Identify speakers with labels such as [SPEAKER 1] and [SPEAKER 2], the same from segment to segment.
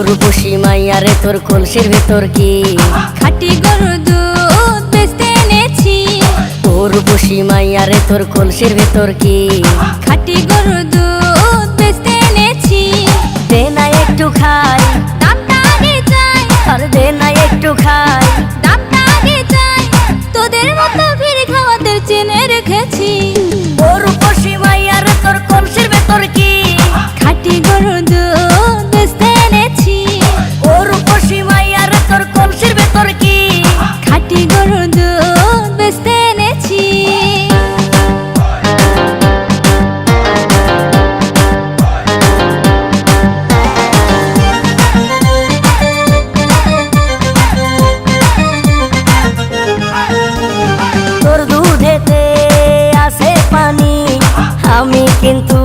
[SPEAKER 1] উর্বশী মাইয়ারে তোর কলসির ভেতর কি?
[SPEAKER 2] খাটি গরু দুধ বেচতে এনেছি।
[SPEAKER 1] উর্বশী মাইয়ারে তোর কলসির ভেতর কি?
[SPEAKER 2] খাটি গরু দুধ বেচতে এনেছি।
[SPEAKER 1] দে না একটু খাই।
[SPEAKER 2] দামটা আগে চাই।
[SPEAKER 1] আর দে না একটু খাই।
[SPEAKER 2] দামটা আগে চাই। তোদের মতো ফিরে খাওয়াদের চেনে রেখেছি।
[SPEAKER 1] উর্বশী মাইয়ারে তোর কলসির ভেতর কি? আমি কিন্তু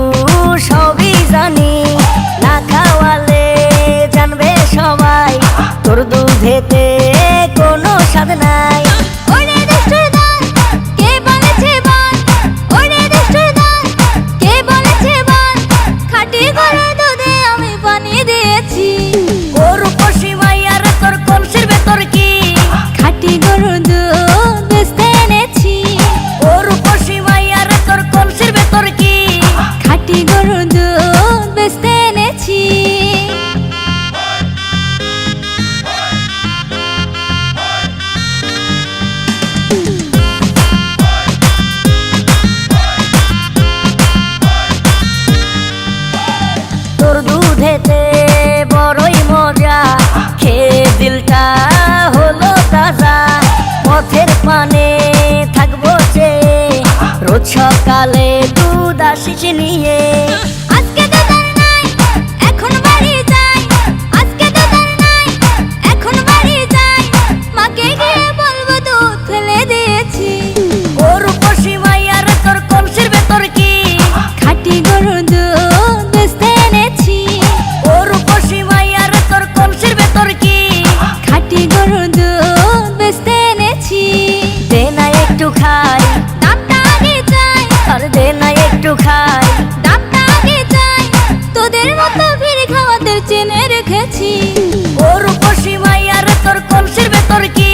[SPEAKER 1] পথের থাকব যে রোজ সকালে দুধ আসিস নিয়ে।
[SPEAKER 2] দেখেছি। ওর আর
[SPEAKER 1] তোর কলসির ভেতর কি?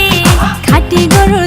[SPEAKER 2] খাটি
[SPEAKER 1] গরু